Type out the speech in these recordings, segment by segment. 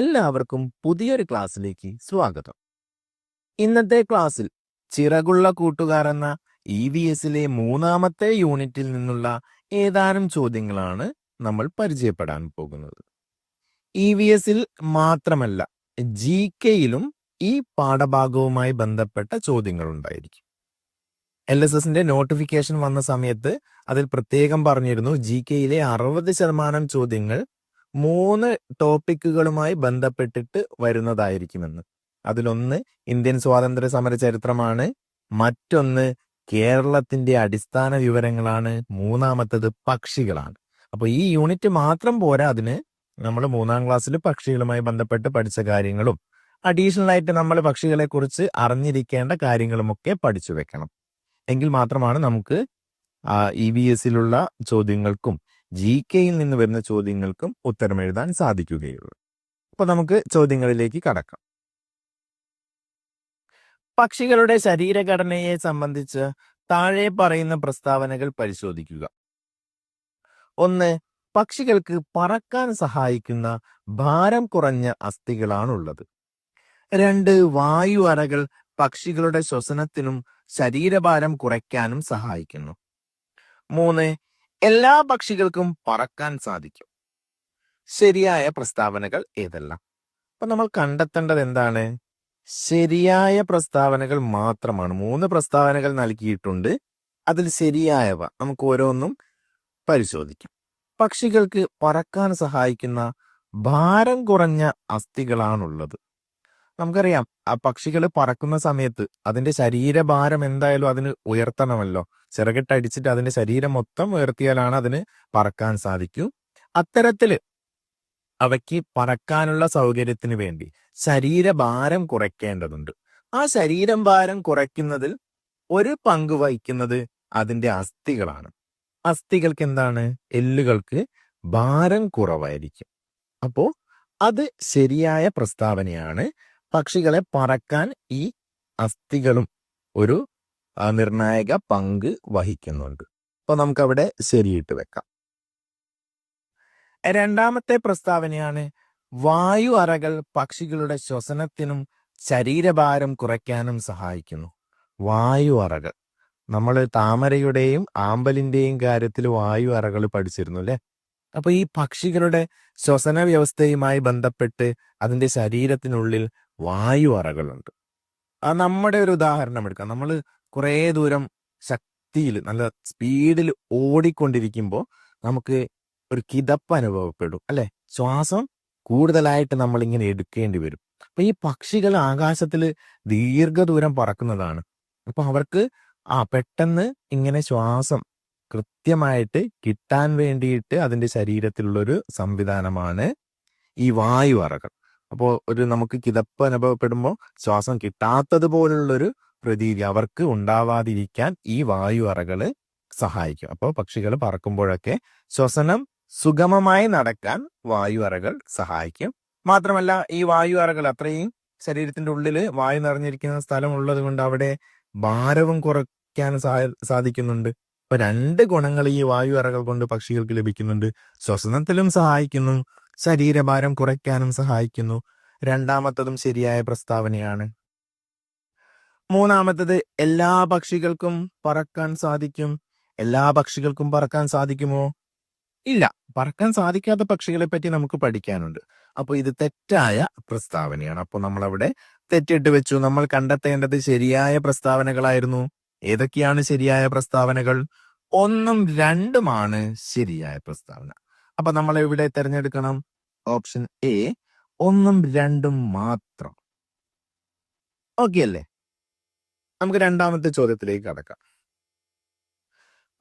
എല്ലാവർക്കും പുതിയൊരു ക്ലാസ്സിലേക്ക് സ്വാഗതം. ഇന്നത്തെ ക്ലാസ്സിൽ ചിറകുള്ള കൂട്ടുകാർ എന്ന ഇ വി എസിലെ മൂന്നാമത്തെ യൂണിറ്റിൽ നിന്നുള്ള ഏതാനും ചോദ്യങ്ങളാണ് നമ്മൾ പരിചയപ്പെടാൻ പോകുന്നത്. ഇ വി എസിൽ മാത്രമല്ല ജി കെയിലും ഈ പാഠഭാഗവുമായി ബന്ധപ്പെട്ട ചോദ്യങ്ങൾ ഉണ്ടായിരിക്കും. എൽ എസ് എസിന്റെ നോട്ടിഫിക്കേഷൻ വന്ന സമയത്ത് അതിൽ പ്രത്യേകം പറഞ്ഞിരുന്നു ജി കെയിലെ അറുപത് ശതമാനം ചോദ്യങ്ങൾ മൂന്ന് ടോപ്പിക്കുകളുമായി ബന്ധപ്പെട്ടിട്ട് വരുന്നതായിരിക്കുമെന്ന്. അതിലൊന്ന് ഇന്ത്യൻ സ്വാതന്ത്ര്യ സമര ചരിത്രമാണ് മറ്റൊന്ന് കേരളത്തിന്റെ അടിസ്ഥാന വിവരങ്ങളാണ്. മൂന്നാമത്തത് പക്ഷികളാണ്. അപ്പൊ ഈ യൂണിറ്റ് മാത്രം പോരാ അതിന്. നമ്മൾ മൂന്നാം ക്ലാസ്സിൽ പക്ഷികളുമായി ബന്ധപ്പെട്ട് പഠിച്ച കാര്യങ്ങളും അഡീഷണൽ ആയിട്ട് നമ്മൾ പക്ഷികളെ കുറിച്ച് അറിഞ്ഞിരിക്കേണ്ട കാര്യങ്ങളുമൊക്കെ പഠിച്ചു വെക്കണം. എങ്കിൽ മാത്രമാണ് നമുക്ക് ഇ വി എസിലുള്ള ചോദ്യങ്ങൾക്കും ജി കെയിൽ നിന്ന് വരുന്ന ചോദ്യങ്ങൾക്കും ഉത്തരം എഴുതാൻ സാധിക്കുകയുള്ളൂ. അപ്പൊ നമുക്ക് ചോദ്യങ്ങളിലേക്ക് കടക്കാം. പക്ഷികളുടെ ശരീരഘടനയെ സംബന്ധിച്ച് താഴെ പറയുന്ന പ്രസ്താവനകൾ പരിശോധിക്കുക. ഒന്ന് പക്ഷികൾക്ക് പറക്കാൻ സഹായിക്കുന്ന ഭാരം കുറഞ്ഞ അസ്ഥികളാണുള്ളത്. രണ്ട് വായു അറകൾ പക്ഷികളുടെ ശ്വസനത്തിനും ശരീരഭാരം കുറയ്ക്കാനും സഹായിക്കുന്നു. മൂന്ന് എല്ലാ പക്ഷികൾക്കും പറക്കാൻ സാധിക്കും. ശരിയായ പ്രസ്താവനകൾ ഏതെല്ലാം? അപ്പൊ നമ്മൾ കണ്ടെത്തേണ്ടത് എന്താണ്? ശരിയായ പ്രസ്താവനകൾ മാത്രമാണ്. മൂന്ന് പ്രസ്താവനകൾ നൽകിയിട്ടുണ്ട്. അതിൽ ശരിയായവ നമുക്ക് ഓരോന്നും പരിശോധിക്കാം. പക്ഷികൾക്ക് പറക്കാൻ സഹായിക്കുന്ന ഭാരം കുറഞ്ഞ അസ്ഥികളാണുള്ളത്. നമുക്കറിയാം ആ പക്ഷികൾ പറക്കുന്ന സമയത്ത് അതിന്റെ ശരീരഭാരം എന്തായാലും അതിന് ഉയർത്തണമല്ലോ. ചിറകിട്ടടിച്ചിട്ട് അതിന്റെ ശരീരം മൊത്തം ഉയർത്തിയാലാണ് അതിന് പറക്കാൻ സാധിക്കൂ. അത്തരത്തിൽ അവയ്ക്ക് പറക്കാനുള്ള സൗകര്യത്തിന് വേണ്ടി ശരീരഭാരം കുറയ്ക്കേണ്ടതുണ്ട്. ആ ശരീരം ഭാരം കുറയ്ക്കുന്നതിൽ ഒരു പങ്ക് വഹിക്കുന്നത് അതിന്റെ അസ്ഥികളാണ്. അസ്ഥികൾക്ക് എന്താണ്? എല്ലുകൾക്ക് ഭാരം കുറവായിരിക്കും. അപ്പോ അത് ശരിയായ പ്രസ്താവനയാണ്. പക്ഷികളെ പറക്കാൻ ഈ അസ്ഥികളും ഒരു നിർണായക പങ്ക് വഹിക്കുന്നുണ്ട്. അപ്പൊ നമുക്കവിടെ ശരിയിട്ട് വെക്കാം. രണ്ടാമത്തെ പ്രസ്താവനയാണ് വായു അറകൾ പക്ഷികളുടെ ശ്വസനത്തിനും ശരീരഭാരം കുറയ്ക്കാനും സഹായിക്കുന്നു. വായു അറകൾ. നമ്മൾ താമരയുടെയും ആമ്പലിന്റെയും കാര്യത്തിൽ വായു അറകൾ പഠിച്ചിരുന്നു അല്ലെ? അപ്പൊ ഈ പക്ഷികളുടെ ശ്വസന വ്യവസ്ഥയുമായി ബന്ധപ്പെട്ട് അതിന്റെ ശരീരത്തിനുള്ളിൽ വായു അറകളുണ്ട് ആ നമ്മുടെ ഒരു ഉദാഹരണം എടുക്കാം. നമ്മൾ കുറേ ദൂരം ശക്തിയിൽ നല്ല സ്പീഡിൽ ഓടിക്കൊണ്ടിരിക്കുമ്പോൾ നമുക്ക് ഒരു കിതപ്പ് അനുഭവപ്പെടും അല്ലെ? ശ്വാസം കൂടുതലായിട്ട് നമ്മൾ ഇങ്ങനെ എടുക്കേണ്ടി വരും. അപ്പൊ ഈ പക്ഷികൾ ആകാശത്തിൽ ദീർഘദൂരം പറക്കുന്നതാണ്. അപ്പൊ അവർക്ക് ആ പെട്ടെന്ന് ഇങ്ങനെ ശ്വാസം കൃത്യമായിട്ട് കിട്ടാൻ വേണ്ടിയിട്ട് അതിന്റെ ശരീരത്തിലുള്ളൊരു സംവിധാനമാണ് ഈ വായു അറകൾ അപ്പോൾ ഒരു നമുക്ക് കിതപ്പ് അനുഭവപ്പെടുമ്പോൾ ശ്വാസം കിട്ടാത്തത് പോലുള്ളൊരു പ്രതീതി അവർക്ക് ഉണ്ടാവാതിരിക്കാൻ ഈ വായു അറകൾ സഹായിക്കും. അപ്പോൾ പക്ഷികൾ പറക്കുമ്പോഴൊക്കെ ശ്വസനം സുഗമമായി നടക്കാൻ വായു അറകൾ സഹായിക്കും. മാത്രമല്ല ഈ വായു അറകൾ അത്രയും ശരീരത്തിന്റെ ഉള്ളിൽ വായു നിറഞ്ഞിരിക്കുന്ന സ്ഥലം ഉള്ളത് കൊണ്ട് അവിടെ ഭാരവും കുറയ്ക്കാൻ സാധിക്കുന്നുണ്ട്. അപ്പൊ രണ്ട് ഗുണങ്ങൾ ഈ വായു അറകൾ കൊണ്ട് പക്ഷികൾക്ക് ലഭിക്കുന്നുണ്ട്. ശ്വസനത്തിലും സഹായിക്കുന്നു. ശരീരഭാരം കുറയ്ക്കാനും സഹായിക്കുന്നു. രണ്ടാമത്തതും ശരിയായ പ്രസ്താവനയാണ്. മൂന്നാമത്തത് എല്ലാ പക്ഷികൾക്കും പറക്കാൻ സാധിക്കും. എല്ലാ പക്ഷികൾക്കും പറക്കാൻ സാധിക്കുമോ? ഇല്ല. പറക്കാൻ സാധിക്കാത്ത പക്ഷികളെ പറ്റി നമുക്ക് പഠിക്കാനുണ്ട്. അപ്പൊ ഇത് തെറ്റായ പ്രസ്താവനയാണ്. അപ്പൊ നമ്മളവിടെ തെറ്റിട്ട് വെച്ചു. നമ്മൾ കണ്ടെത്തേണ്ടത് ശരിയായ പ്രസ്താവനകളായിരുന്നു. ഏതൊക്കെയാണ് ശരിയായ പ്രസ്താവനകൾ? ഒന്നും രണ്ടുമാണ് ശരിയായ പ്രസ്താവന. അപ്പൊ നമ്മൾ ഇവിടെ തിരഞ്ഞെടുക്കണം. ഓപ്ഷൻ എ ഒന്നും രണ്ടും മാത്രം. ഓക്കെ അല്ലേ? നമുക്ക് രണ്ടാമത്തെ ചോദ്യത്തിലേക്ക് കടക്കാം.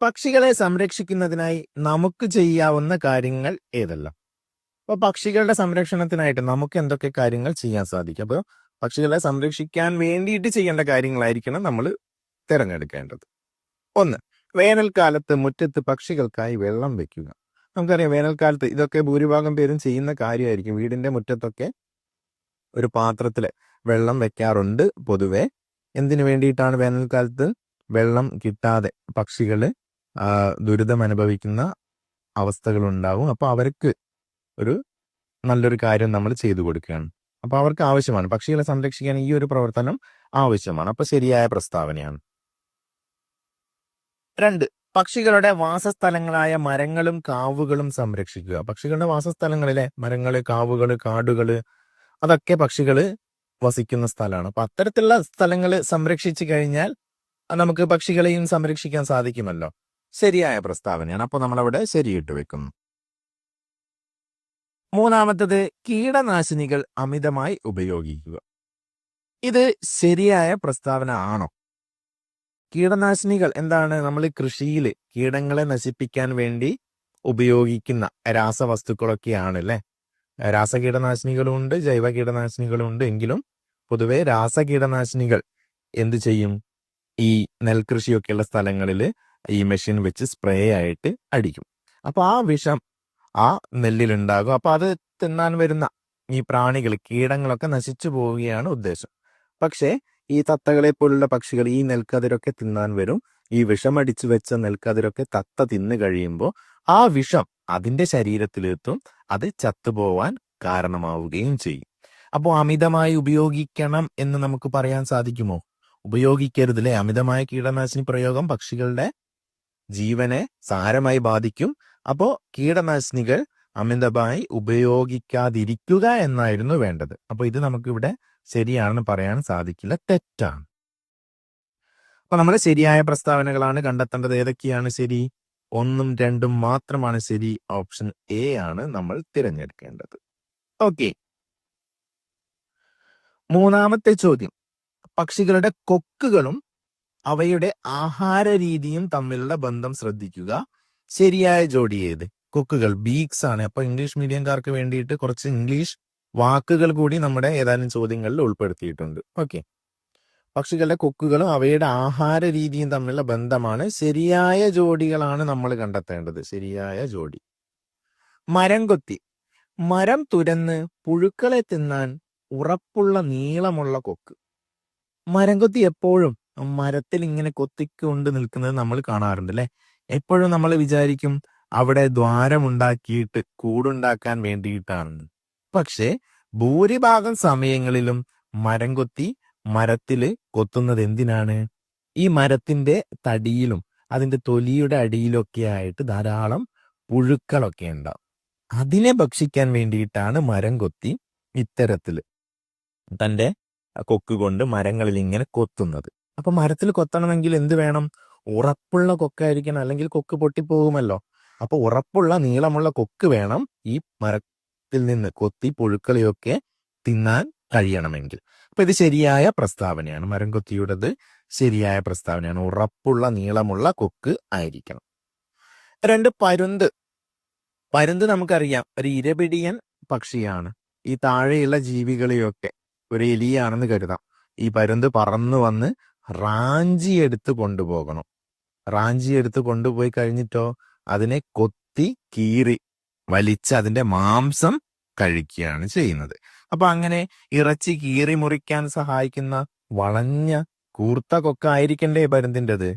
പക്ഷികളെ സംരക്ഷിക്കുന്നതിനായി നമുക്ക് ചെയ്യാവുന്ന കാര്യങ്ങൾ ഏതെല്ലാം? അപ്പൊ പക്ഷികളുടെ സംരക്ഷണത്തിനായിട്ട് നമുക്ക് എന്തൊക്കെ കാര്യങ്ങൾ ചെയ്യാൻ സാധിക്കും? അപ്പൊ പക്ഷികളെ സംരക്ഷിക്കാൻ വേണ്ടിയിട്ട് ചെയ്യേണ്ട കാര്യങ്ങളായിരിക്കണം നമ്മൾ തിരഞ്ഞെടുക്കേണ്ടത്. ഒന്ന് വേനൽക്കാലത്ത് മുറ്റത്ത് പക്ഷികൾക്കായി വെള്ളം വെക്കുക. നമുക്കറിയാം വേനൽക്കാലത്ത് ഇതൊക്കെ ഭൂരിഭാഗം പേരും ചെയ്യുന്ന കാര്യമായിരിക്കും. വീടിന്റെ മുറ്റത്തൊക്കെ ഒരു പാത്രത്തിൽ വെള്ളം വെക്കാറുണ്ട് പൊതുവെ. എന്തിനു വേണ്ടിയിട്ടാണ് വേനൽക്കാലത്ത് വെള്ളം കിട്ടാതെ പക്ഷികൾ ദുരിതം അനുഭവിക്കുന്ന അവസ്ഥകൾ ഉണ്ടാവും അപ്പൊ അവർക്ക് ഒരു നല്ലൊരു കാര്യം നമ്മൾ ചെയ്തു കൊടുക്കുകയാണ്. അപ്പൊ അവർക്ക് ആവശ്യമാണ്. പക്ഷികളെ സംരക്ഷിക്കാൻ ഈ ഒരു പ്രവർത്തനം ആവശ്യമാണ്. അപ്പോൾ ശരിയായ പ്രസ്താവനയാണ്. രണ്ട് പക്ഷികളുടെ വാസസ്ഥലങ്ങളായ മരങ്ങളും കാവുകളും സംരക്ഷിക്കുക. പക്ഷികളുടെ വാസസ്ഥലങ്ങളിലെ മരങ്ങൾ കാവുകൾ കാടുകൾ അതൊക്കെ പക്ഷികൾ വസിക്കുന്ന സ്ഥലമാണ്. അപ്പൊ അത്തരത്തിലുള്ള സ്ഥലങ്ങൾ സംരക്ഷിച്ചു കഴിഞ്ഞാൽ നമുക്ക് പക്ഷികളെയും സംരക്ഷിക്കാൻ സാധിക്കുമല്ലോ. ശരിയായ പ്രസ്താവനയാണ്. അപ്പൊ നമ്മളവിടെ ശരിയിട്ട് വെക്കുന്നു. മൂന്നാമത്തത് കീടനാശിനികൾ അമിതമായി ഉപയോഗിക്കുക. ഇത് ശരിയായ പ്രസ്താവന ആണോ? കീടനാശിനികൾ എന്താണ് നമ്മൾ കൃഷിയിൽ കീടങ്ങളെ നശിപ്പിക്കാൻ വേണ്ടി ഉപയോഗിക്കുന്ന രാസവസ്തുക്കളൊക്കെയാണ് അല്ലേ രാസകീടനാശിനികളും ഉണ്ട് ജൈവ കീടനാശിനികളുണ്ട് എങ്കിലും പൊതുവെ രാസകീടനാശിനികൾ എന്ത് ചെയ്യും? ഈ നെൽകൃഷിയൊക്കെയുള്ള സ്ഥലങ്ങളിൽ ഈ മെഷീൻ വെച്ച് സ്പ്രേ ആയിട്ട് അടിക്കും. അപ്പൊ ആ വിഷം ആ നെല്ലിലുണ്ടാകും. അപ്പൊ അത് തിന്നാൻ വരുന്ന ഈ പ്രാണികൾ കീടങ്ങളൊക്കെ നശിച്ചു പോവുകയാണ് ഉദ്ദേശം. പക്ഷേ ഈ തത്തകളെ പോലുള്ള പക്ഷികൾ ഈ നെൽക്കതിരൊക്കെ തിന്നാൻ വരും. ഈ വിഷം അടിച്ചു വെച്ച നെൽക്കതിരൊക്കെ തത്ത തിന്നു കഴിയുമ്പോൾ ആ വിഷം അതിന്റെ ശരീരത്തിലെത്തും. അത് ചത്തുപോവാൻ കാരണമാവുകയും ചെയ്യും. അപ്പോൾ അമിതമായി ഉപയോഗിക്കണം എന്ന് നമുക്ക് പറയാൻ സാധിക്കുമോ? ഉപയോഗിക്കരുത് അല്ലെ അമിതമായ കീടനാശിനി പ്രയോഗം പക്ഷികളുടെ ജീവനെ സാരമായി ബാധിക്കും. അപ്പോ കീടനാശിനികൾ അമിതമായി ഉപയോഗിക്കാതിരിക്കുക എന്നായിരുന്നു വേണ്ടത്. അപ്പോൾ ഇത് നമുക്കിവിടെ ശരിയാണെന്ന് പറയാൻ സാധിക്കില്ല തെറ്റാണ്. അപ്പൊ നമ്മൾ ശരിയായ പ്രസ്താവനകളാണ് കണ്ടെത്തേണ്ടത്. ഏതൊക്കെയാണ് ശരി? ഒന്നും രണ്ടും മാത്രമാണ് ശരി ഓപ്ഷൻ എ ആണ് നമ്മൾ തിരഞ്ഞെടുക്കേണ്ടത്. ഓക്കെ. മൂന്നാമത്തെ ചോദ്യം. പക്ഷികളുടെ കൊക്കുകളും അവയുടെ ആഹാര രീതിയും തമ്മിലുള്ള ബന്ധം ശ്രദ്ധിക്കുക. ശരിയായ ജോഡി ഏത്? കൊക്കുകൾ ബീക്സ് ആണ്. അപ്പൊ ഇംഗ്ലീഷ് മീഡിയംകാർക്ക് വേണ്ടിയിട്ട് കുറച്ച് ഇംഗ്ലീഷ് വാക്കുകൾ കൂടി നമ്മുടെ ഏതാനും ചോദ്യങ്ങളിൽ ഉൾപ്പെടുത്തിയിട്ടുണ്ട്. ഓക്കെ. പക്ഷികളുടെ കൊക്കുകളും അവയുടെ ആഹാര രീതിയും തമ്മിലുള്ള ബന്ധമാണ്. ശരിയായ ജോഡികളാണ് നമ്മൾ കണ്ടെത്തേണ്ടത്. ശരിയായ ജോഡി. മരം കൊത്തി. മരം തുരന്ന് പുഴുക്കളെ തിന്നാൻ ഉറപ്പുള്ള നീളമുള്ള കൊക്ക്. മരം കൊത്തി എപ്പോഴും മരത്തിൽ ഇങ്ങനെ കൊത്തിക്കൊണ്ട് നിൽക്കുന്നത് നമ്മൾ കാണാറുണ്ട് അല്ലെ? എപ്പോഴും നമ്മൾ വിചാരിക്കും അവിടെ ദ്വാരമുണ്ടാക്കിയിട്ട് കൂടുണ്ടാക്കാൻ വേണ്ടിയിട്ടാണ് പക്ഷേ ഭൂരിഭാഗം സമയങ്ങളിലും മരം കൊത്തി മരത്തിൽ കൊത്തുന്നത് എന്തിനാണ്? ഈ മരത്തിന്റെ തടിയിലും അതിന്റെ തൊലിയുടെ അടിയിലൊക്കെ ആയിട്ട് ധാരാളം പുഴുക്കളൊക്കെ ഉണ്ടാവും. അതിനെ ഭക്ഷിക്കാൻ വേണ്ടിയിട്ടാണ് മരം കൊത്തി ഇത്തരത്തിൽ തന്റെ കൊക്ക് കൊണ്ട് മരങ്ങളിൽ ഇങ്ങനെ കൊത്തുന്നത്. അപ്പൊ മരത്തിൽ കൊത്തണമെങ്കിൽ എന്ത് വേണം? ഉറപ്പുള്ള കൊക്കായിരിക്കണം. അല്ലെങ്കിൽ കൊക്ക് പൊട്ടിപ്പോകുമല്ലോ അപ്പൊ ഉറപ്പുള്ള നീളമുള്ള കൊക്ക് വേണം ഈ മരത്തിൽ നിന്ന് കൊത്തി പുഴുക്കളെയൊക്കെ തിന്നാൻ കഴിയണമെങ്കിൽ. അപ്പൊ ഇത് ശരിയായ പ്രസ്താവനയാണ്. മരം കൊത്തിയുടേത് ശരിയായ പ്രസ്താവനയാണ്. ഉറപ്പുള്ള നീളമുള്ള കൊക്ക് ആയിരിക്കണം. രണ്ട് പരുന്ത്. പരുന്ത് നമുക്കറിയാം. ഒരു ഇരപിടിയൻ പക്ഷിയാണ്. ഈ താഴെയുള്ള ജീവികളെയൊക്കെ ഒരു എലിയാണെന്ന് കരുതാം. ഈ പരുന്ത് പറന്നു വന്ന് റാഞ്ചി എടുത്ത് കൊണ്ടുപോകണം. റാഞ്ചി എടുത്ത് കൊണ്ടുപോയി കഴിഞ്ഞിട്ടോ? അതിനെ കൊത്തി കീറി. വലിച്ച് അതിന്റെ മാംസം കഴിക്കുകയാണ് ചെയ്യുന്നത്. അപ്പൊ അങ്ങനെ ഇറച്ചി കീറി മുറിക്കാൻ സഹായിക്കുന്ന വളഞ്ഞ കൂർത്ത കൊക്കായിരിക്കണ്ടേ പരുന്തിന്റെത്?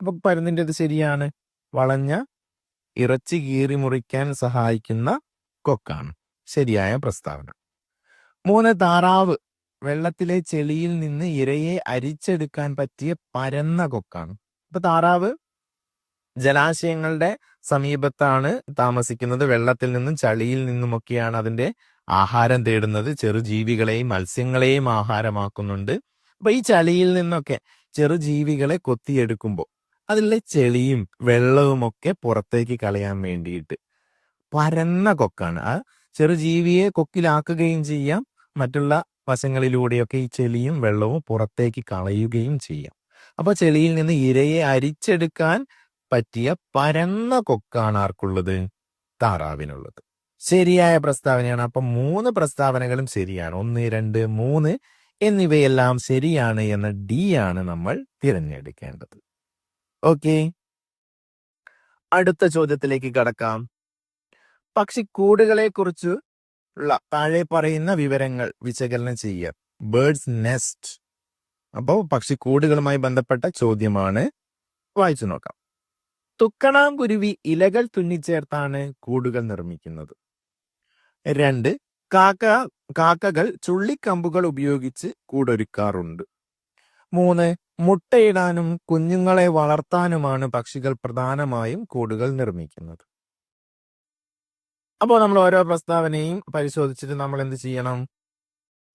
അപ്പൊ പരുന്തിന്റെത് ശരിയാണ്. വളഞ്ഞ ഇറച്ചി കീറി മുറിക്കാൻ സഹായിക്കുന്ന കൊക്കാണ്. ശരിയായ പ്രസ്താവന. മൂന്ന് താറാവ്. വെള്ളത്തിലെ ചെളിയിൽ നിന്ന് ഇരയെ അരിച്ചെടുക്കാൻ പറ്റിയ പരന്ന കൊക്കാണ്. അപ്പൊ താറാവ് ജലാശയങ്ങളുടെ സമീപത്താണ് താമസിക്കുന്നത്. വെള്ളത്തിൽ നിന്നും ചളിയിൽ നിന്നുമൊക്കെയാണ് അതിന്റെ ആഹാരം തേടുന്നത്. ചെറുജീവികളെയും മത്സ്യങ്ങളെയും ആഹാരമാക്കുന്നുണ്ട്. അപ്പൊ ഈ ചളിയിൽ നിന്നൊക്കെ ചെറുജീവികളെ കൊത്തിയെടുക്കുമ്പോൾ അതിലെ ചെളിയും വെള്ളവും ഒക്കെ പുറത്തേക്ക് കളയാൻ വേണ്ടിയിട്ട് പരന്ന കൊക്കാണ്. ആ ചെറുജീവിയെ കൊക്കിലാക്കുകയും ചെയ്യാം. മറ്റുള്ള വശങ്ങളിലൂടെയൊക്കെ ഈ ചെളിയും വെള്ളവും പുറത്തേക്ക് കളയുകയും ചെയ്യാം. അപ്പൊ ചെളിയിൽ നിന്ന് ഇരയെ അരിച്ചെടുക്കാൻ പറ്റിയ പരന്ന കൊക്കാണ് ആർക്കുള്ളത്? താറാവിനുള്ളത്. ശരിയായ പ്രസ്താവനയാണ്. അപ്പൊ മൂന്ന് പ്രസ്താവനകളും ശരിയാണ്. ഒന്ന് രണ്ട് മൂന്ന് എന്നിവയെല്ലാം ശരിയാണ് എന്ന ഡി ആണ് നമ്മൾ തിരഞ്ഞെടുക്കേണ്ടത്. ഓക്കെ. അടുത്ത ചോദ്യത്തിലേക്ക് കടക്കാം. പക്ഷിക്കൂടുകളെ കുറിച്ച് ഉള്ള താഴെ പറയുന്ന വിവരങ്ങൾ വിശകലനം ചെയ്യുക. ബേർഡ്സ് നെസ്റ്റ് അപ്പോൾ പക്ഷിക്കൂടുകളുമായി ബന്ധപ്പെട്ട ചോദ്യമാണ്. വായിച്ചു നോക്കാം. തുക്കണാംകുരുവി ഇലകൾ തുന്നിച്ചേർത്താണ് കൂടുകൾ നിർമ്മിക്കുന്നത്. രണ്ട് കാക്ക കാക്കകൾ ചുള്ളിക്കമ്പുകൾ ഉപയോഗിച്ച് കൂടൊരുക്കാറുണ്ട്. മൂന്ന് മുട്ടയിടാനും കുഞ്ഞുങ്ങളെ വളർത്താനുമാണ് പക്ഷികൾ പ്രധാനമായും കൂടുകൾ നിർമ്മിക്കുന്നത്. അപ്പോൾ നമ്മൾ ഓരോ പ്രസ്താവനയും പരിശോധിച്ചിട്ട് നമ്മൾ എന്ത് ചെയ്യണം?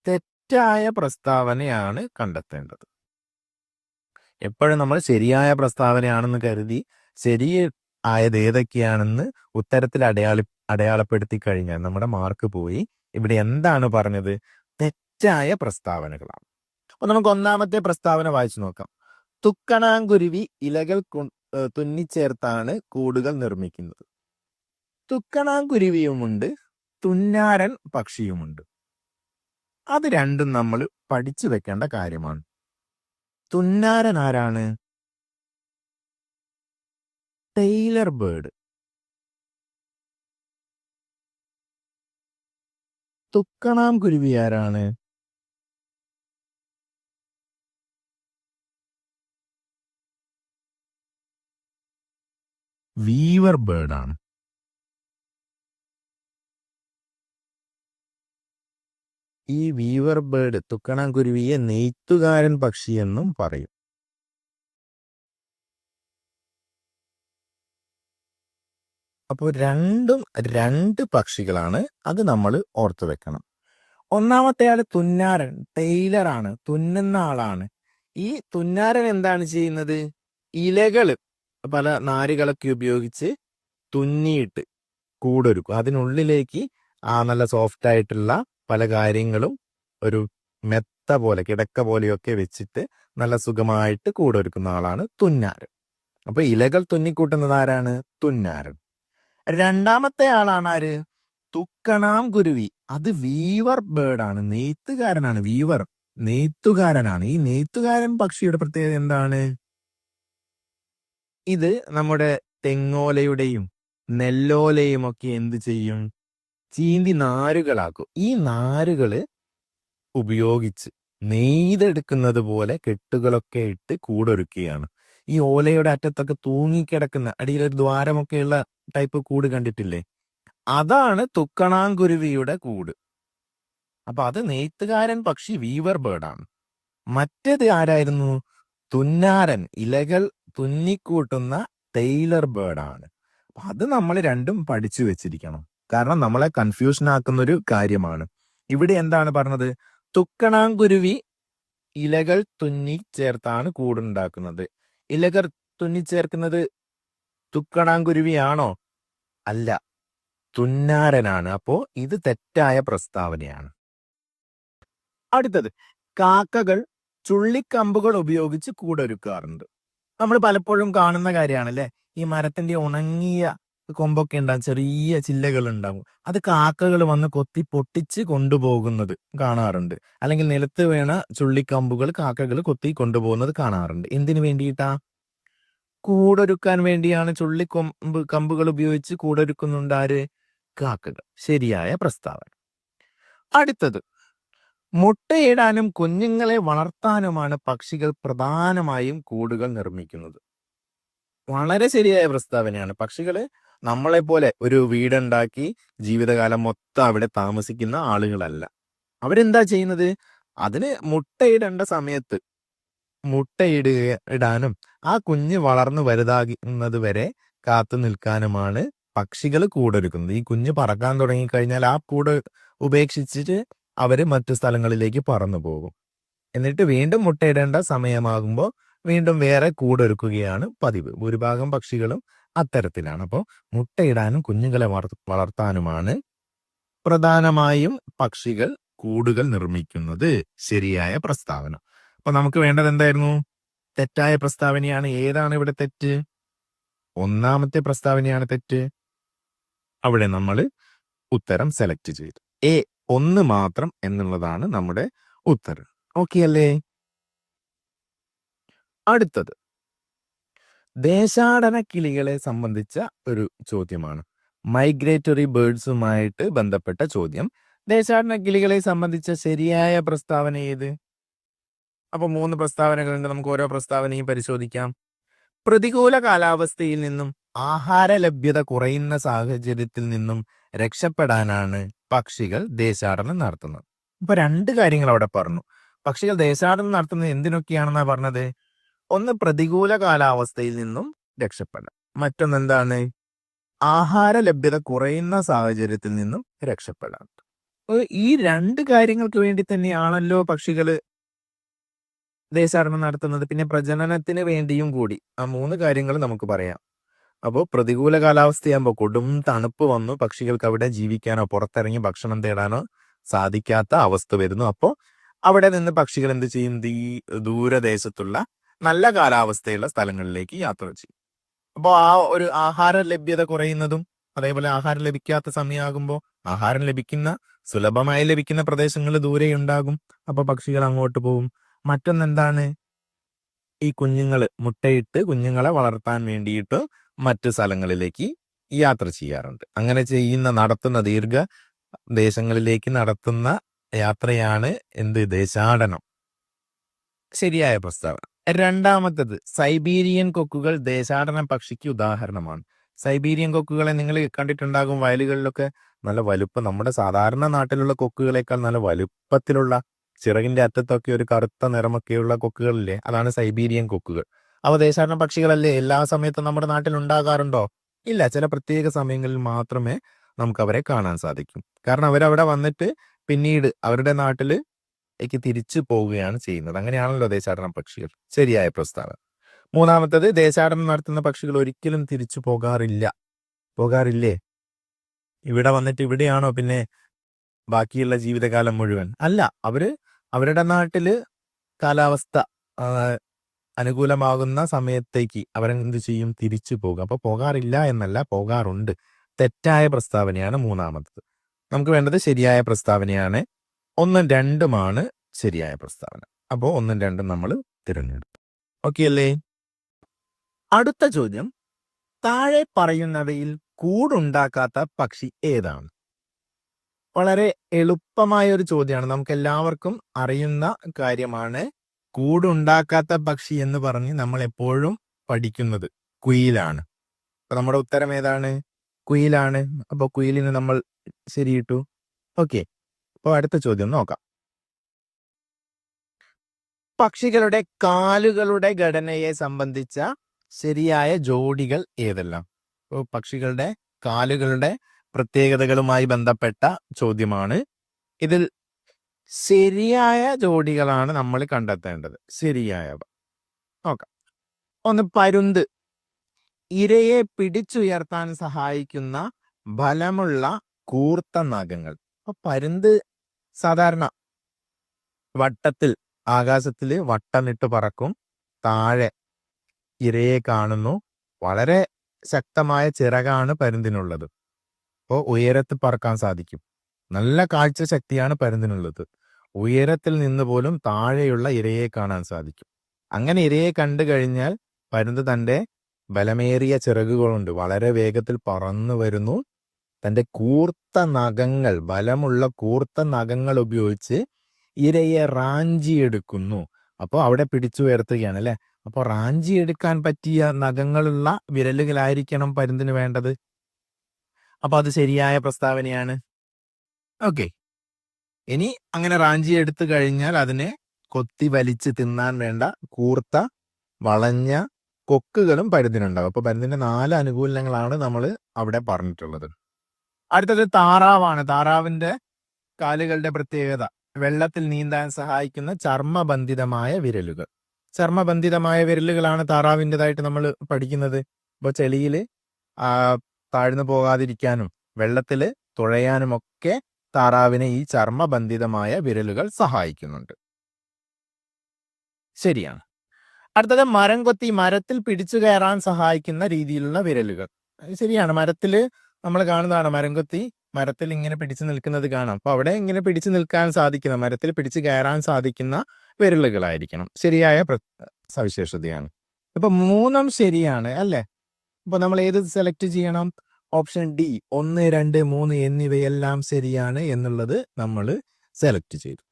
തെറ്റായ പ്രസ്താവനയാണ് കണ്ടെത്തേണ്ടത്. എപ്പോഴും നമ്മൾ ശരിയായ പ്രസ്താവനയാണെന്ന് കരുതി ശരി ആയത് ഏതൊക്കെയാണെന്ന് ഉത്തരത്തിൽ അടയാളി അടയാളപ്പെടുത്തി കഴിഞ്ഞാൽ നമ്മുടെ മാർക്ക് പോയി. ഇവിടെ എന്താണ് പറഞ്ഞത്? തെറ്റായ പ്രസ്താവനകളാണ്. അപ്പൊ നമുക്ക് ഒന്നാമത്തെ പ്രസ്താവന വായിച്ചു നോക്കാം. തുക്കണാങ്കുരുവി ഇലകൾ തുന്നിച്ചേർത്താണ് കൂടുകൾ നിർമ്മിക്കുന്നത്. തുക്കണാങ്കുരുവിയുമുണ്ട് തുന്നാരൻ പക്ഷിയുമുണ്ട്. അത് രണ്ടും നമ്മൾ പഠിച്ചു വെക്കേണ്ട കാര്യമാണ്. തുന്നാരൻ ആരാണ്? ടൈലർ ബേർഡ് തുക്കണാം കുരുവി ആരാണ്? വീവർ ബേർഡാണ് ഈ വീവർ ബേർഡ് തുക്കണാം കുരുവിയെ നെയ്ത്തുകാരൻ പക്ഷിയെന്നും പറയും. അപ്പോൾ രണ്ടും രണ്ട് പക്ഷികളാണ് അത് നമ്മൾ ഓർത്തു വെക്കണം. ഒന്നാമത്തെ ആൾ തുന്നാരൻ ടൈലറാണ് തുന്നുന്ന ആളാണ്. ഈ തുന്നാരൻ എന്താണ് ചെയ്യുന്നത്? ഇലകൾ പല നാരുകളൊക്കെ ഉപയോഗിച്ച് തുന്നിയിട്ട് കൂടൊരുക്കും അതിനുള്ളിലേക്ക് ആ നല്ല സോഫ്റ്റ് ആയിട്ടുള്ള പല കാര്യങ്ങളും ഒരു മെത്ത പോലെ കിടക്ക പോലെയൊക്കെ വെച്ചിട്ട് നല്ല സുഖമായിട്ട് കൂടൊരുക്കുന്ന ആളാണ് തുന്നാരൻ. അപ്പൊ ഇലകൾ തുന്നിക്കൂട്ടുന്നത് ആരാണ്? തുന്നാരൻ. രണ്ടാമത്തെ ആളാണ് ആര്? തുക്കണാം കുരുവി അത് വീവർ ബേർഡ് ആണ്. നെയ്ത്തുകാരനാണ്. വീവർ. നെയ്ത്തുകാരനാണ്. ഈ നെയ്ത്തുകാരൻ പക്ഷിയുടെ പ്രത്യേകത എന്താണ്? ഇത് നമ്മുടെ തെങ്ങോലയുടെയും നെല്ലോലയും ഒക്കെ എന്ത് ചെയ്യും? ചീന്തി നാരുകളാക്കും. ഈ നാരുകൾ ഉപയോഗിച്ച് നെയ്തെടുക്കുന്നത് പോലെ കെട്ടുകളൊക്കെ ഇട്ട് കൂടൊരുക്കുകയാണ്. ഈ ഓലയുടെ അറ്റത്തൊക്കെ തൂങ്ങിക്കിടക്കുന്ന അടിയിലൊരു ദ്വാരമൊക്കെയുള്ള ടൈപ്പ് കൂട് കണ്ടിട്ടില്ലേ? അതാണ് തുക്കണാങ്കുരുവിയുടെ കൂട്. അപ്പൊ അത് നെയ്ത്തുകാരൻ പക്ഷി വീവർ ബേർഡാണ്. മറ്റേത് ആരായിരുന്നു? തുന്നാരൻ ഇലകൾ തുന്നിക്കൂട്ടുന്ന ടെയ്ലർ ബേർഡാണ്. അപ്പൊ അത് നമ്മൾ രണ്ടും പഠിച്ചു വെച്ചിരിക്കണം. കാരണം നമ്മളെ കൺഫ്യൂഷൻ ആക്കുന്ന ഒരു കാര്യമാണ്. ഇവിടെ എന്താണ് പറഞ്ഞത്? തുക്കണാങ്കുരുവി ഇലകൾ തുന്നി ചേർത്താണ് കൂടുണ്ടാക്കുന്നത് ഇലകൾ തുന്നിച്ചേർക്കുന്നത് തുക്കണാങ്കുരുവിയാണോ? അല്ല. തുന്നാരനാണ്. അപ്പോ ഇത് തെറ്റായ പ്രസ്താവനയാണ്. അടുത്തത്. കാക്കകൾ ചുള്ളിക്കമ്പുകൾ ഉപയോഗിച്ച് കൂടൊരുക്കാറുണ്ട്. നമ്മൾ പലപ്പോഴും കാണുന്ന കാര്യമാണല്ലേ? ഈ മരത്തിന്റെ ഉണങ്ങിയ കൊമ്പൊക്കെ ഉണ്ടാകും. ചെറിയ ചില്ലകൾ ഉണ്ടാകും അത് കാക്കകൾ വന്ന് കൊത്തി പൊട്ടിച്ച് കൊണ്ടുപോകുന്നത് കാണാറുണ്ട്. അല്ലെങ്കിൽ നിലത്ത് വീണ ചുള്ളിക്കമ്പുകൾ കാക്കകൾ കൊത്തി കൊണ്ടുപോകുന്നത് കാണാറുണ്ട്. എന്തിനു വേണ്ടിയിട്ടാ? കൂടൊരുക്കാൻ വേണ്ടിയാണ് ചുള്ളിക്കൊമ്പ് കമ്പുകൾ ഉപയോഗിച്ച് കൂടൊരുക്കുന്നുണ്ട് ആര്? കാക്കകൾ. ശരിയായ പ്രസ്താവന. അടുത്തത്. മുട്ടയിടാനും കുഞ്ഞുങ്ങളെ വളർത്താനുമാണ് പക്ഷികൾ പ്രധാനമായും കൂടുകൾ നിർമ്മിക്കുന്നത്. വളരെ ശരിയായ പ്രസ്താവനയാണ്. പക്ഷികൾ നമ്മളെ പോലെ ഒരു വീടുണ്ടാക്കി ജീവിതകാലം മൊത്തം അവിടെ താമസിക്കുന്ന ആളുകളല്ല. അവരെന്താ ചെയ്യുന്നത്? അതിന് മുട്ടയിടേണ്ട സമയത്ത് മുട്ടയിടുക ഇടാനും ആ കുഞ്ഞ് വളർന്നു വലുതാകുന്നത് വരെ കാത്തു നിൽക്കാനുമാണ് പക്ഷികൾ കൂടൊരുക്കുന്നത്. ഈ കുഞ്ഞ് പറക്കാൻ തുടങ്ങിക്കഴിഞ്ഞാൽ ആ കൂട് ഉപേക്ഷിച്ചിട്ട് അവർ മറ്റു സ്ഥലങ്ങളിലേക്ക് പറന്നു പോകും. എന്നിട്ട് വീണ്ടും മുട്ടയിടേണ്ട സമയമാകുമ്പോൾ വീണ്ടും വേറെ കൂടൊരുക്കുകയാണ് പതിവ്. ഭൂരിഭാഗം പക്ഷികളും അത്തരത്തിലാണ്. അപ്പോൾ മുട്ടയിടാനും കുഞ്ഞുങ്ങളെ വളർ- വളർത്താനുമാണ് പ്രധാനമായും പക്ഷികൾ കൂടുകൾ നിർമ്മിക്കുന്നത് ശരിയായ പ്രസ്താവന. അപ്പൊ നമുക്ക് വേണ്ടത് എന്തായിരുന്നു? തെറ്റായ പ്രസ്താവനയാണ്. ഏതാണ് ഇവിടെ തെറ്റ്? ഒന്നാമത്തെ പ്രസ്താവനയാണ് തെറ്റ്. അവിടെ നമ്മൾ ഉത്തരം സെലക്ട് ചെയ്തു. എ ഒന്ന് മാത്രം എന്നുള്ളതാണ് നമ്മുടെ ഉത്തരം. ഓക്കെ അല്ലേ അടുത്തത്. ദേശാടന കിളികളെ സംബന്ധിച്ച ഒരു ചോദ്യമാണ്. മൈഗ്രേറ്ററി ബേർഡ്സുമായിട്ട് ബന്ധപ്പെട്ട ചോദ്യം. ദേശാടന കിളികളെ സംബന്ധിച്ച ശരിയായ പ്രസ്താവന ഏത്? അപ്പൊ മൂന്ന് പ്രസ്താവനകളുണ്ട്. നമുക്ക് ഓരോ പ്രസ്താവനയും പരിശോധിക്കാം. പ്രതികൂല കാലാവസ്ഥയിൽ നിന്നും ആഹാര ലഭ്യത കുറയുന്ന സാഹചര്യത്തിൽ നിന്നും രക്ഷപ്പെടാനാണ് പക്ഷികൾ ദേശാടനം നടത്തുന്നത്. ഇപ്പൊ രണ്ട് കാര്യങ്ങൾ അവിടെ പറഞ്ഞു. പക്ഷികൾ ദേശാടനം നടത്തുന്നത് എന്തിനൊക്കെയാണെന്നാ പറഞ്ഞത്? ഒന്ന് പ്രതികൂല കാലാവസ്ഥയിൽ നിന്നും രക്ഷപ്പെടാം. മറ്റൊന്ന് എന്താണ് ആഹാര ലഭ്യത കുറയുന്ന സാഹചര്യത്തിൽ നിന്നും രക്ഷപ്പെടാം. ഈ രണ്ട് കാര്യങ്ങൾക്ക് വേണ്ടി തന്നെയാണല്ലോ പക്ഷികൾ ദേശാടനം നടത്തുന്നത്. പിന്നെ പ്രജനനത്തിന് വേണ്ടിയും കൂടി. ആ മൂന്ന് കാര്യങ്ങൾ നമുക്ക് പറയാം. അപ്പോൾ പ്രതികൂല കാലാവസ്ഥയാകുമ്പോൾ കൊടും തണുപ്പ് വന്നു. പക്ഷികൾക്ക് അവിടെ ജീവിക്കാനോ പുറത്തിറങ്ങി ഭക്ഷണം തേടാനോ സാധിക്കാത്ത അവസ്ഥ വരുന്നു. അപ്പോൾ അവിടെ നിന്ന് പക്ഷികൾ എന്ത് ചെയ്യും? ദൂരദേശത്തുള്ള നല്ല കാലാവസ്ഥയുള്ള സ്ഥലങ്ങളിലേക്ക് യാത്ര ചെയ്യും. അപ്പോൾ ആ ഒരു ആഹാര ലഭ്യത കുറയുന്നതും അതേപോലെ ആഹാരം ലഭിക്കാത്ത സമയമാകുമ്പോൾ ആഹാരം ലഭിക്കുന്ന സുലഭമായി ലഭിക്കുന്ന പ്രദേശങ്ങൾ ദൂരെ ഉണ്ടാകും. അപ്പൊ പക്ഷികൾ അങ്ങോട്ട് പോകും മറ്റൊന്നെന്താണ്? ഈ കുഞ്ഞുങ്ങൾ മുട്ടയിട്ട് കുഞ്ഞുങ്ങളെ വളർത്താൻ വേണ്ടിയിട്ട് മറ്റു സ്ഥലങ്ങളിലേക്ക് യാത്ര ചെയ്യാറുണ്ട്. അങ്ങനെ ചെയ്യുന്ന നടത്തുന്ന ദീർഘ ദേശങ്ങളിലേക്ക് നടത്തുന്ന യാത്രയാണ് എന്ത്? ദേശാടനം. ശരിയായ പ്രസ്താവന. രണ്ടാമത്തത് സൈബീരിയൻ കൊക്കുകൾ ദേശാടന പക്ഷിക്ക് ഉദാഹരണമാണ്. സൈബീരിയൻ കൊക്കുകളെ നിങ്ങൾ കണ്ടിട്ടുണ്ടാകും വയലുകളിലൊക്കെ നല്ല വലുപ്പം. നമ്മുടെ സാധാരണ നാട്ടിലുള്ള കൊക്കുകളേക്കാൾ നല്ല വലുപ്പത്തിലുള്ള ചിറകിന്റെ അറ്റത്തൊക്കെ ഒരു കറുത്ത നിറമൊക്കെയുള്ള കൊക്കുകളില്ലേ? അതാണ് സൈബീരിയൻ കൊക്കുകൾ. അവ ദേശാടന പക്ഷികളല്ലേ? എല്ലാ സമയത്തും നമ്മുടെ നാട്ടിൽ ഉണ്ടാകാറുണ്ടോ? ഇല്ല. ചില പ്രത്യേക സമയങ്ങളിൽ മാത്രമേ നമുക്ക് അവരെ കാണാൻ സാധിക്കും. കാരണം അവരവിടെ വന്നിട്ട് പിന്നീട് അവരുടെ നാട്ടിലേക്ക് തിരിച്ചു പോവുകയാണ് ചെയ്യുന്നത്. അങ്ങനെയാണല്ലോ ദേശാടന പക്ഷികൾ. ശരിയായ പ്രസ്താവന. മൂന്നാമത്തത് ദേശാടനം നടത്തുന്ന പക്ഷികൾ ഒരിക്കലും തിരിച്ചു പോകാറില്ല. പോകാറില്ലേ? ഇവിടെ വന്നിട്ട് ഇവിടെയാണോ പിന്നെ ബാക്കിയുള്ള ജീവിതകാലം മുഴുവൻ? അല്ല അവർ അവരുടെ നാട്ടിൽ കാലാവസ്ഥ അനുകൂലമാകുന്ന സമയത്തേക്ക് അവരെന്ത് ചെയ്യും? തിരിച്ചു പോകും. അപ്പൊ പോകാറില്ല എന്നല്ല പോകാറുണ്ട്. തെറ്റായ പ്രസ്താവനയാണ് മൂന്നാമത്തത്. നമുക്ക് വേണ്ടത് ശരിയായ പ്രസ്താവനയാണ് ഒന്നും രണ്ടുമാണ് ശരിയായ പ്രസ്താവന. അപ്പോൾ ഒന്നും രണ്ടും നമ്മൾ തിരഞ്ഞെടുത്തു. ഓക്കെ അല്ലേ അടുത്ത ചോദ്യം. താഴെ പറയുന്നവയിൽ കൂടുണ്ടാക്കാത്ത പക്ഷി ഏതാണ്? വളരെ എളുപ്പമായ ഒരു ചോദ്യമാണ്. നമുക്ക് എല്ലാവർക്കും അറിയുന്ന കാര്യമാണ് കൂടുണ്ടാക്കാത്ത പക്ഷി എന്ന് പറഞ്ഞ് നമ്മൾ എപ്പോഴും പഠിക്കുന്നത് കുയിലാണ്. അപ്പൊ നമ്മുടെ ഉത്തരം ഏതാണ്? കുയിലാണ്. അപ്പൊ കുയിലിന് നമ്മൾ ശരിയിട്ടു? ഓക്കെ. അപ്പൊ അടുത്ത ചോദ്യം നോക്കാം. പക്ഷികളുടെ കാലുകളുടെ ഘടനയെ സംബന്ധിച്ച ശരിയായ ജോഡികൾ ഏതെല്ലാം? അപ്പോൾ പക്ഷികളുടെ കാലുകളുടെ പ്രത്യേകതകളുമായി ബന്ധപ്പെട്ട ചോദ്യമാണ്. ഇതിൽ ശരിയായ ജോഡികളാണ് നമ്മൾ കണ്ടെത്തേണ്ടത്. ശരിയായവ നോക്കാം. ഒന്ന് പരുന്ത്. ഇരയെ പിടിച്ചുയർത്താൻ സഹായിക്കുന്ന ബലമുള്ള കൂർത്ത നഖങ്ങൾ അപ്പൊ പരുന്ത് സാധാരണ വട്ടത്തിൽ ആകാശത്തിൽ വട്ടമിട്ട് പറക്കും. താഴെ ഇരയെ കാണുന്നു. വളരെ ശക്തമായ ചിറകാണ് പരുന്തിനുള്ളത്. അപ്പോൾ ഉയരത്തിൽ പറക്കാൻ സാധിക്കും. നല്ല കാഴ്ച ശക്തിയാണ് പരുന്തിനുള്ളത്. ഉയരത്തിൽ നിന്ന് പോലും താഴെയുള്ള ഇരയെ കാണാൻ സാധിക്കും. അങ്ങനെ ഇരയെ കണ്ടു കഴിഞ്ഞാൽ പരുന്ത് തന്റെ ബലമേറിയ ചിറകുകളുണ്ട്. വളരെ വേഗത്തിൽ പറന്നു വരുന്നു. തന്റെ കൂർത്ത നഖങ്ങൾ ബലമുള്ള കൂർത്ത നഖങ്ങൾ ഉപയോഗിച്ച് ഇരയെ റാഞ്ചിയെടുക്കുന്നു അപ്പോൾ അവിടെ പിടിച്ചു ഉയർത്തുകയാണ് അല്ലെ? അപ്പോൾ റാഞ്ചിയെടുക്കാൻ പറ്റിയ നഖങ്ങളുള്ള വിരലുകളായിരിക്കണം പരുന്തിന് വേണ്ടത്. അപ്പൊ അത് ശരിയായ പ്രസ്താവനയാണ്. ഓക്കെ. ഇനി അങ്ങനെ റാഞ്ചി എടുത്തു കഴിഞ്ഞാൽ അതിനെ കൊത്തി വലിച്ച് തിന്നാൻ വേണ്ട കൂർത്ത വളഞ്ഞ കൊക്കുകളും പരുന്തിനുണ്ടാകും അപ്പൊ പരുന്തിന്റെ നാല് അനുകൂലങ്ങളാണ് നമ്മൾ അവിടെ പറഞ്ഞിട്ടുള്ളത്. അടുത്തത് താറാവാണ്. താറാവിന്റെ കാലുകളുടെ പ്രത്യേകത. വെള്ളത്തിൽ നീന്താൻ സഹായിക്കുന്ന ചർമ്മബന്ധിതമായ വിരലുകൾ. ചർമ്മബന്ധിതമായ വിരലുകളാണ് താറാവിന്റെതായിട്ട് നമ്മൾ പഠിക്കുന്നത്. ഇപ്പോൾ ചെളിയിൽ താഴ്ന്നു പോകാതിരിക്കാനും വെള്ളത്തിൽ തുഴയാനും ഒക്കെ താറാവിനെ ഈ ചർമ്മബന്ധിതമായ വിരലുകൾ സഹായിക്കുന്നുണ്ട്. ശരിയാണ്. അടുത്തത് മരം കൊത്തി മരത്തിൽ പിടിച്ചു കയറാൻ സഹായിക്കുന്ന രീതിയിലുള്ള വിരലുകൾ. ശരിയാണ്. മരത്തിൽ നമ്മൾ കാണുന്നതാണ് മരം കൊത്തി മരത്തിൽ ഇങ്ങനെ പിടിച്ചു നിൽക്കുന്നത് കാണാം. അപ്പോൾ അവിടെ ഇങ്ങനെ പിടിച്ചു നിൽക്കാൻ സാധിക്കുന്ന മരത്തിൽ പിടിച്ചു കയറാൻ സാധിക്കുന്ന വിരലുകളായിരിക്കണം. ശരിയായ സവിശേഷതയാണ്. ഇപ്പൊ മൂന്നും ശരിയാണ് അല്ലേ? അപ്പൊ നമ്മൾ ഏത് സെലക്ട് ചെയ്യണം? ഓപ്ഷൻ ഡി ഒന്ന് രണ്ട് മൂന്ന് എന്നിവയെല്ലാം ശരിയാണ് എന്നുള്ളത് നമ്മൾ സെലക്ട് ചെയ്തു.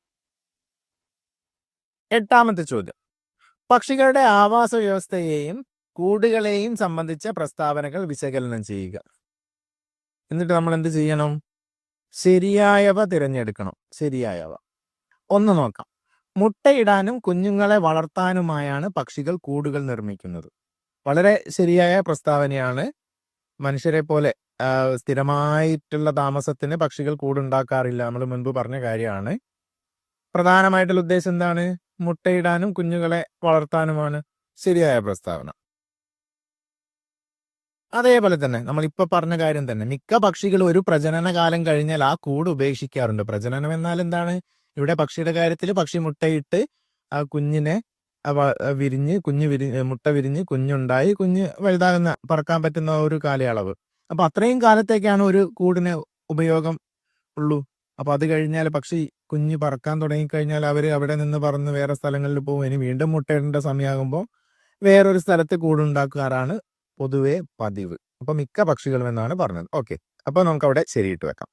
എട്ടാമത്തെ ചോദ്യം. പക്ഷികളുടെ ആവാസ വ്യവസ്ഥയെയും കൂടുകളെയും സംബന്ധിച്ച പ്രസ്താവനകൾ വിശകലനം ചെയ്യുക. എന്നിട്ട് നമ്മൾ എന്ത് ചെയ്യണം? ശരിയായവ തിരഞ്ഞെടുക്കണം. ശരിയായവ. ഒന്ന് നോക്കാം. മുട്ടയിടാനും കുഞ്ഞുങ്ങളെ വളർത്താനുമായാണ് പക്ഷികൾ കൂടുകൾ നിർമ്മിക്കുന്നത്. വളരെ ശരിയായ പ്രസ്താവനയാണ്. മനുഷ്യരെ പോലെ സ്ഥിരമായിട്ടുള്ള താമസത്തിന് പക്ഷികൾ കൂടുണ്ടാക്കാറില്ല. നമ്മൾ മുൻപ് പറഞ്ഞ കാര്യമാണ്. പ്രധാനമായിട്ടുള്ള ഉദ്ദേശം എന്താണ്? മുട്ടയിടാനും കുഞ്ഞുങ്ങളെ വളർത്താനുമാണ് ശരിയായ പ്രസ്താവന. അതേപോലെ തന്നെ നമ്മൾ ഇപ്പൊ പറഞ്ഞ കാര്യം തന്നെ. മിക്ക പക്ഷികളും ഒരു പ്രജനന കാലം കഴിഞ്ഞാൽ ആ കൂട് ഉപേക്ഷിക്കാറുണ്ട്. പ്രജനനം എന്നാൽ എന്താണ്? ഇവിടെ പക്ഷിയുടെ കാര്യത്തിൽ പക്ഷി മുട്ടയിട്ട് ആ കുഞ്ഞിനെ വിരിഞ്ഞ് കുഞ്ഞ് വിരി മുട്ട വിരിഞ്ഞ് കുഞ്ഞുണ്ടായി കുഞ്ഞ് വലുതാകുന്ന പറക്കാൻ പറ്റുന്ന ഒരു കാലയളവ്. അപ്പൊ അത്രയും കാലത്തേക്കാണ് ഒരു കൂടിന് ഉപയോഗം ഉള്ളൂ. അപ്പൊ അത് കഴിഞ്ഞാൽ പക്ഷി കുഞ്ഞ് പറക്കാൻ തുടങ്ങിക്കഴിഞ്ഞാൽ അവർ അവിടെ നിന്ന് പറന്ന് വേറെ സ്ഥലങ്ങളിൽ പോകും ഇനി വീണ്ടും മുട്ടയിടേണ്ട സമയമാകുമ്പോൾ വേറൊരു സ്ഥലത്ത് കൂടുണ്ടാക്കാറാണ് പൊതുവെ പതിവ്. അപ്പൊ മിക്ക പക്ഷികളും എന്നാണ് പറഞ്ഞത്. ഓക്കെ. അപ്പൊ നമുക്ക് അവിടെ ശരിയിട്ട് വെക്കാം.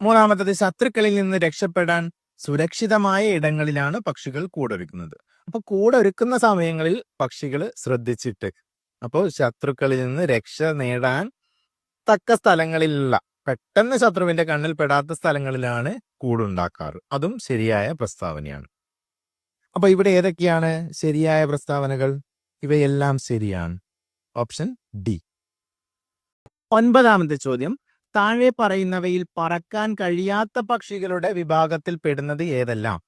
മൂന്നാമത്തത് ശത്രുക്കളിൽ നിന്ന് രക്ഷപ്പെടാൻ സുരക്ഷിതമായ ഇടങ്ങളിലാണ് പക്ഷികൾ കൂടൊരുക്കുന്നത്. അപ്പൊ കൂടൊരുക്കുന്ന സമയങ്ങളിൽ പക്ഷികൾ ശ്രദ്ധിച്ചിട്ട് അപ്പോൾ ശത്രുക്കളിൽ നിന്ന് രക്ഷ നേടാൻ തക്ക സ്ഥലങ്ങളിലുള്ള പെട്ടെന്ന് ശത്രുവിന്റെ കണ്ണിൽ പെടാത്ത സ്ഥലങ്ങളിലാണ് കൂടുണ്ടാക്കാറ്. അതും ശരിയായ പ്രസ്താവനയാണ്. അപ്പൊ ഇവിടെ ഏതൊക്കെയാണ് ശരിയായ പ്രസ്താവനകൾ? ഇവയെല്ലാം ശരിയാണ്. Option D. ഒൻപതാമത്തെ ചോദ്യം. താഴെ പറയുന്നവയിൽ പറക്കാൻ കഴിയാത്ത പക്ഷികളുടെ വിഭാഗത്തിൽ പെടുന്നത് ഏതെല്ലാം?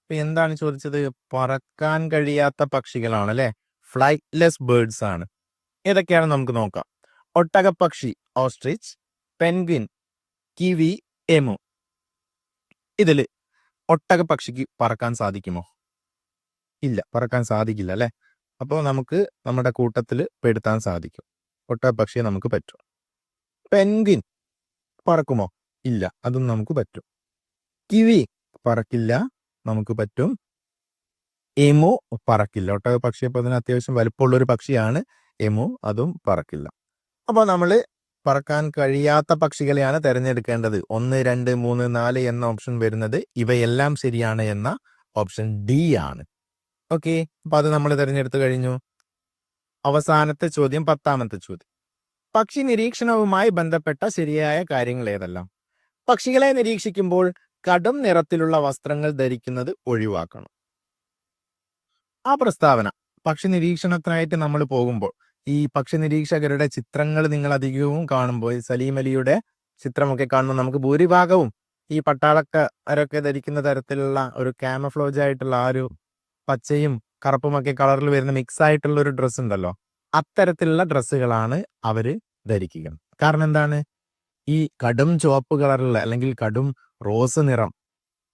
ഇപ്പൊ എന്താണ് ചോദിച്ചത്? പറക്കാൻ കഴിയാത്ത പക്ഷികളാണ് അല്ലെ? ഫ്ലൈറ്റ്ലെസ് ബേർഡ്സ് ആണ്. ഏതൊക്കെയാണ് നമുക്ക് നോക്കാം. ഒട്ടകപ്പക്ഷി ഓസ്ട്രിച്ച് പെൻഗ്വിൻ കിവി എമു. ഇതിൽ ഒട്ടകപ്പക്ഷിക്ക് പറക്കാൻ സാധിക്കുമോ? ഇല്ല പറക്കാൻ സാധിക്കില്ല അല്ലെ? അപ്പോൾ നമുക്ക് നമ്മുടെ കൂട്ടത്തിൽ പെടുത്താൻ സാധിക്കും. ഒട്ടപക്ഷിയെ നമുക്ക് പറ്റും. പെൻഗിൻ പറക്കുമോ? ഇല്ല അതും നമുക്ക് പറ്റും. കിവി പറക്കില്ല നമുക്ക് പറ്റും. എമു പറക്കില്ല. ഒട്ടക പക്ഷി അപ്പൊ അതിന് അത്യാവശ്യം വലുപ്പമുള്ള ഒരു പക്ഷിയാണ് എമു അതും പറക്കില്ല. അപ്പോൾ നമ്മൾ പറക്കാൻ കഴിയാത്ത പക്ഷികളെയാണ് തിരഞ്ഞെടുക്കേണ്ടത്. ഒന്ന് രണ്ട് മൂന്ന് നാല് എന്ന ഓപ്ഷൻ വരുന്നത് ഇവയെല്ലാം ശരിയാണ് എന്ന ഓപ്ഷൻ ഡി ആണ്. ഓക്കെ. അപ്പൊ അത് നമ്മൾ തിരഞ്ഞെടുത്തു കഴിഞ്ഞു. അവസാനത്തെ ചോദ്യം പത്താമത്തെ ചോദ്യം. പക്ഷി നിരീക്ഷണവുമായി ബന്ധപ്പെട്ട ശരിയായ കാര്യങ്ങൾ ഏതെല്ലാം? പക്ഷികളെ നിരീക്ഷിക്കുമ്പോൾ കടും നിറത്തിലുള്ള വസ്ത്രങ്ങൾ ധരിക്കുന്നത് ഒഴിവാക്കണം. ആ പ്രസ്താവന പക്ഷി നിരീക്ഷണത്തിനായിട്ട് നമ്മൾ പോകുമ്പോൾ ഈ പക്ഷി നിരീക്ഷകരുടെ ചിത്രങ്ങൾ നിങ്ങൾ അധികവും കാണുമ്പോൾ സലീം അലിയുടെ ചിത്രമൊക്കെ കാണുമ്പോൾ നമുക്ക് ഭൂരിഭാഗവും ഈ പട്ടാളക്കാരൊക്കെ ധരിക്കുന്ന തരത്തിലുള്ള ഒരു ക്യാമഫ്ലോജ് ആയിട്ടുള്ള ആ ഒരു പച്ചയും കറുപ്പുമൊക്കെ കളറിൽ വരുന്ന മിക്സ് ആയിട്ടുള്ള ഒരു ഡ്രസ്സ് ഉണ്ടല്ലോ. അത്തരത്തിലുള്ള ഡ്രസ്സുകളാണ് അവർ ധരിക്കുക കാരണം എന്താണ്? ഈ കടും ചുവപ്പ് കളറിലുള്ള അല്ലെങ്കിൽ കടും റോസ് നിറം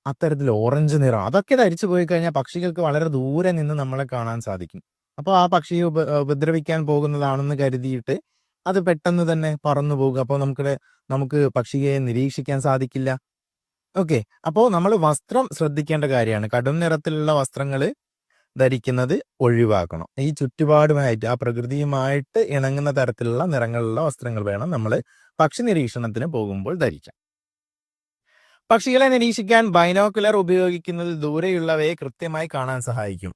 അത്തരത്തിൽ ഓറഞ്ച് നിറം അതൊക്കെ ധരിച്ചു പോയി കഴിഞ്ഞാൽ പക്ഷികൾക്ക് വളരെ ദൂരെ നിന്ന് നമ്മളെ കാണാൻ സാധിക്കും. അപ്പോൾ ആ പക്ഷിയെ ഉപ ഉപദ്രവിക്കാൻ പോകുന്നതാണെന്ന് കരുതിയിട്ട് അത് പെട്ടെന്ന് തന്നെ പറന്നു പോകുക അപ്പോൾ നമുക്ക് നമുക്ക് പക്ഷിയെ നിരീക്ഷിക്കാൻ സാധിക്കില്ല. ഓക്കെ. അപ്പോൾ നമ്മൾ വസ്ത്രം ശ്രദ്ധിക്കേണ്ട കാര്യമാണ്. കടും നിറത്തിലുള്ള വസ്ത്രങ്ങൾ ധരിക്കുന്നത് ഒഴിവാക്കണം. ഈ ചുറ്റുപാടുമായിട്ട് ആ പ്രകൃതിയുമായിട്ട് ഇണങ്ങുന്ന തരത്തിലുള്ള നിറങ്ങളുള്ള വസ്ത്രങ്ങൾ വേണം നമ്മൾ പക്ഷി നിരീക്ഷണത്തിന് പോകുമ്പോൾ ധരിക്കാം പക്ഷികളെ നിരീക്ഷിക്കാൻ ബൈനോക്കുലർ ഉപയോഗിക്കുന്നത് ദൂരെയുള്ളവയെ കൃത്യമായി കാണാൻ സഹായിക്കും.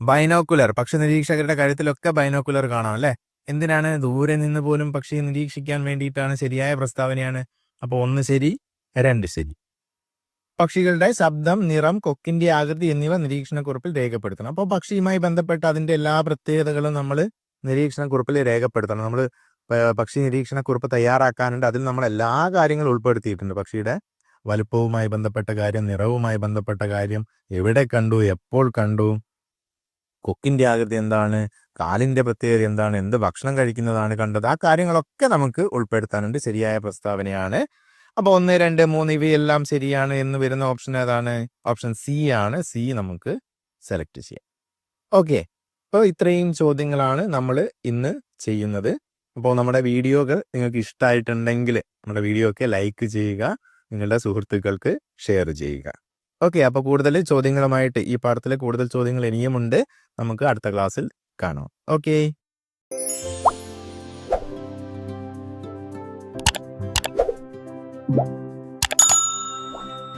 ബൈനോക്കുലർ പക്ഷി നിരീക്ഷകരുടെ കാര്യത്തിലൊക്കെ ബൈനോക്കുലർ കാണാം അല്ലെ? എന്തിനാണ് ദൂരെ നിന്ന് പോലും പക്ഷിയെ നിരീക്ഷിക്കാൻ വേണ്ടിയിട്ടാണ് ശരിയായ പ്രസ്താവനയാണ്? അപ്പോൾ ഒന്ന് ശരി രണ്ട് ശരി. പക്ഷികളുടെ ശബ്ദം നിറം കൊക്കിന്റെ ആകൃതി എന്നിവ നിരീക്ഷണക്കുറിപ്പിൽ രേഖപ്പെടുത്തണം. അപ്പോൾ പക്ഷിയുമായി ബന്ധപ്പെട്ട അതിന്റെ എല്ലാ പ്രത്യേകതകളും നമ്മൾ നിരീക്ഷണക്കുറിപ്പിൽ രേഖപ്പെടുത്തണം. നമ്മൾ പക്ഷി നിരീക്ഷണക്കുറിപ്പ് തയ്യാറാക്കാനുണ്ട്. അതിൽ നമ്മൾ എല്ലാ കാര്യങ്ങളും ഉൾപ്പെടുത്തിയിട്ടുണ്ട്. പക്ഷിയുടെ വലുപ്പവുമായി ബന്ധപ്പെട്ട കാര്യം നിറവുമായി ബന്ധപ്പെട്ട കാര്യം എവിടെ കണ്ടു എപ്പോൾ കണ്ടു കൊക്കിന്റെ ആകൃതി എന്താണ് കാലിന്റെ പ്രത്യേകത എന്താണ് എന്ത് ഭക്ഷണം കഴിക്കുന്നതാണ് കണ്ടത് ആ കാര്യങ്ങളൊക്കെ നമുക്ക് ഉൾപ്പെടുത്താനുണ്ട്. ശരിയായ പ്രസ്താവനയാണ് അപ്പൊ ഒന്ന് രണ്ട് മൂന്ന് ഇവയെല്ലാം ശരിയാണ് എന്ന് വരുന്ന ഓപ്ഷൻ ഏതാണ്? ഓപ്ഷൻ സി ആണ്. സി നമുക്ക് സെലക്ട് ചെയ്യാം. ഓക്കെ. അപ്പോൾ ഇത്രയും ചോദ്യങ്ങളാണ് നമ്മൾ ഇന്ന് ചെയ്യുന്നത്. അപ്പോൾ നമ്മുടെ വീഡിയോകൾ നിങ്ങൾക്ക് ഇഷ്ടമായിട്ടുണ്ടെങ്കിൽ നമ്മുടെ വീഡിയോ ഒക്കെ ലൈക്ക് ചെയ്യുക നിങ്ങളുടെ സുഹൃത്തുക്കൾക്ക് ഷെയർ ചെയ്യുക. ഓക്കെ. അപ്പോൾ കൂടുതൽ ചോദ്യങ്ങളുമായിട്ട് ഈ പാഠത്തിലെ കൂടുതൽ ചോദ്യങ്ങൾ ഇനിയുമുണ്ട്. നമുക്ക് അടുത്ത ക്ലാസ്സിൽ കാണാം. ഓക്കെ. you